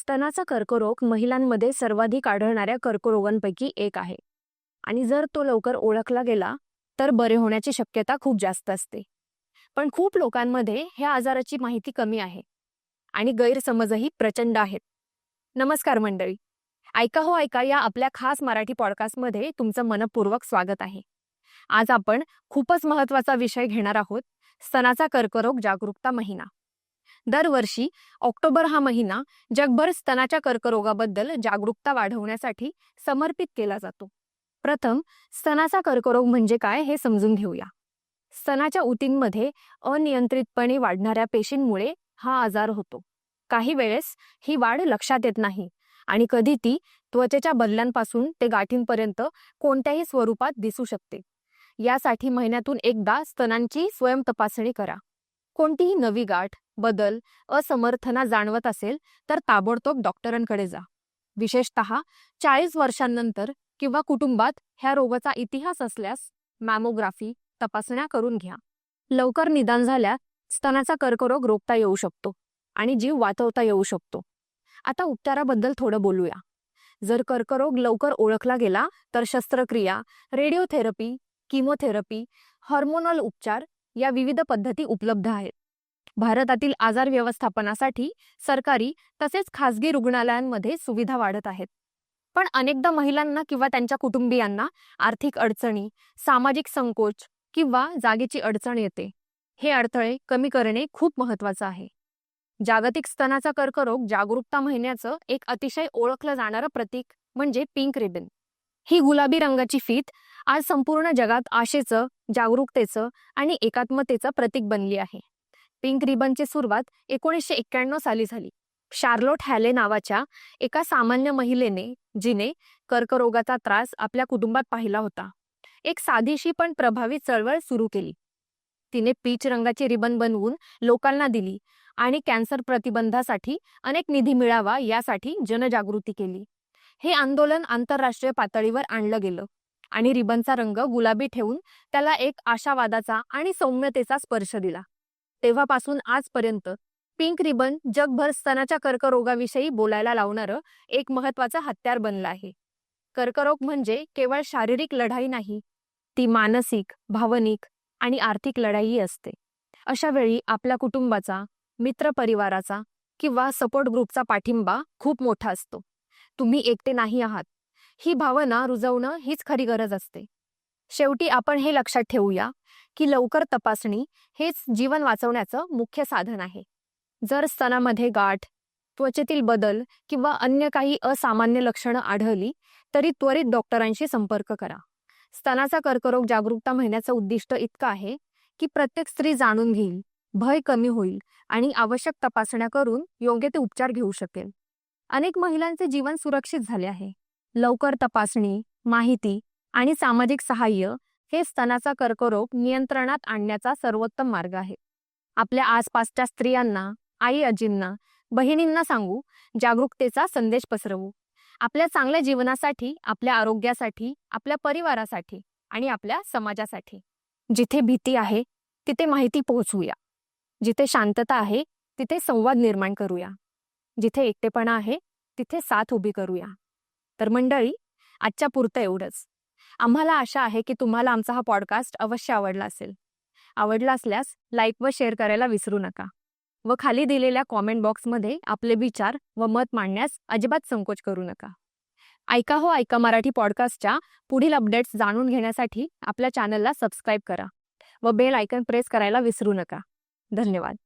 स्तनाचा कर्करोग महिलांमध्ये सर्वाधिक आढळणाऱ्या कर्करोगांपैकी एक आहे. आणि जर तो लवकर ओळखला गेला तर बरे होण्याची शक्यता खूप जास्त असते. पण खूप लोकांमध्ये ह्या आजाराची माहिती कमी आहे. आणि गैरसमजही प्रचंड आहेत. नमस्कार मंडळी. ऐका हो ऐका या आपल्या खास मराठी पॉडकास्टमध्ये तुमचं मनपूर्वक स्वागत आहे. आज आपण खूपच महत्त्वाचा विषय घेणार आहोत स्तनाचा कर्करोग जागरूकता महिना. दरवर्षी ऑक्टोबर हा महिना जगभर स्तनाच्या कर्करोगाबद्दल जागरूकता वाढवण्यासाठी समर्पित केला जातो. प्रथम स्तनाचा कर्करोग म्हणजे काय हे समजून घेऊया. स्तनाच्या उतींमध्ये अनियंत्रितपणे वाढणाऱ्या पेशींमुळे हा आजार होतो. काही वेळेस ही वाढ लक्षात येत नाही आणि कधी ती त्वचेच्या बदल्यांपासून ते गाठींपर्यंत कोणत्याही स्वरूपात दिसू शकते. यासाठी महिन्यातून एकदा स्तनांची स्वयं तपासणी करा. कोणतीही नवी गाठ बदल असमर्थना जाणवत असेल तर ताबडतोब डॉक्टरांकडे जा. विशेषत चाळीस वर्षांनंतर किंवा कुटुंबात ह्या रोगाचा इतिहास असल्यास मॅमोग्राफी तपासण्या करून घ्या. लवकर निदान झाल्यास स्तनाचा कर्करोग रोखता येऊ शकतो आणि जीव वाचवता येऊ शकतो. आता उपचाराबद्दल थोडं बोलूया. जर कर्करोग लवकर ओळखला गेला तर शस्त्रक्रिया रेडिओथेरपी किमोथेरपी हॉर्मोनल उपचार या विविध पद्धती उपलब्ध आहेत. भारतातील आजार व्यवस्थापनासाठी सरकारी तसेच खासगी रुग्णालयांमध्ये सुविधा वाढत आहेत. पण अनेकदा महिलांना किंवा त्यांच्या कुटुंबियांना आर्थिक अडचणी सामाजिक संकोच किंवा जागेची अडचण येते. हे अडथळे कमी करणे खूप महत्वाचं आहे. जागतिक स्तनाचा कर्करोग जागरूकता महिन्याचं एक अतिशय ओळखलं जाणारं प्रतीक म्हणजे पिंक रिबन. ही गुलाबी रंगाची फीत आज संपूर्ण जगात आशेचं जागरूकतेचं आणि एकात्मतेचं प्रतीक बनली आहे. पिंक रिबनची सुरुवात एकोणीसशे एक्क्याण्णव साली झाली. शार्लोट हॅले नावाच्या एका सामान्य महिलेने जिने कर्करोगाचा त्रास आपल्या कुटुंबात पाहिला होता. एक साधीशी पण प्रभावी चळवळ सुरू केली. तिने पीच रंगाची रिबन बनवून लोकांना दिली आणि कॅन्सर प्रतिबंधासाठी अनेक निधी मिळावा यासाठी जनजागृती केली. हे आंदोलन आंतरराष्ट्रीय पातळीवर आणलं गेलं आणि रिबनचा रंग गुलाबी ठेवून त्याला एक आशावादाचा आणि सौम्यतेचा स्पर्श दिला. तेव्हापासून आजपर्यंत पिंक रिबन जगभर स्तनाच्या कर्करोगाविषयी बोलायला लावणारं एक महत्वाचं हत्यार बनलं आहे. कर्करोग म्हणजे केवळ शारीरिक लढाई नाही ती मानसिक भावनिक आणि आर्थिक लढाई असते. अशा वेळी आपल्या कुटुंबाचा मित्रपरिवाराचा किंवा सपोर्ट ग्रुपचा पाठिंबा खूप मोठा असतो. तुम्ही एकटे नाही आहात. ही भावना रुजवणं हीच खरी गरज असते. शेवटी आपण हे लक्षात ठेवूया की लवकर तपासणी हेच जीवन वाचवण्याचं मुख्य साधन आहे. जर स्तनामध्ये गाठ त्वचेतील बदल किंवा अन्य काही असामान्य लक्षणं आढळली तरी त्वरित डॉक्टरांशी संपर्क करा. स्तनाचा कर्करोग जागरूकता महिन्याचं उद्दिष्ट इतकं आहे की प्रत्येक स्त्री जाणून घेईल भय कमी होईल आणि आवश्यक तपासण्या करून योग्य ते उपचार घेऊ शकेल. अनेक महिलांचे जीवन सुरक्षित झाले आहे. लवकर तपासणी माहिती आणि सामाजिक सहाय्य हे स्तनाचा कर्करोग नियंत्रणात आणण्याचा सर्वोत्तम मार्ग आहे. आपल्या आसपासच्या स्त्रियांना आई अजींना बहिणींना सांगू जागरूकतेचा संदेश पसरवू. आपल्या चांगल्या जीवनासाठी आपल्या आरोग्यासाठी आपल्या परिवारासाठी आणि आपल्या समाजासाठी. जिथे भीती आहे तिथे माहिती पोहोचवूया जिथे शांतता आहे तिथे संवाद निर्माण करूया. जिथे एकटेपणा आहे तिथे साथ उभी करूया. तर मंडळी आजच्या पुरतं एवढंच. आम्हाला आशा आहे की तुम्हाला आमचा हा पॉडकास्ट अवश्य आवडला असेल. आवडला असल्यास लाईक व शेअर करायला विसरू नका व खाली दिलेल्या कॉमेंट बॉक्समध्ये आपले विचार व मत मांडण्यास अजिबात संकोच करू नका. ऐका हो ऐका मराठी पॉडकास्टच्या पुढील अपडेट्स जाणून घेण्यासाठी आपल्या चॅनलला सबस्क्राईब करा व बेल आयकन प्रेस करायला विसरू नका. धन्यवाद.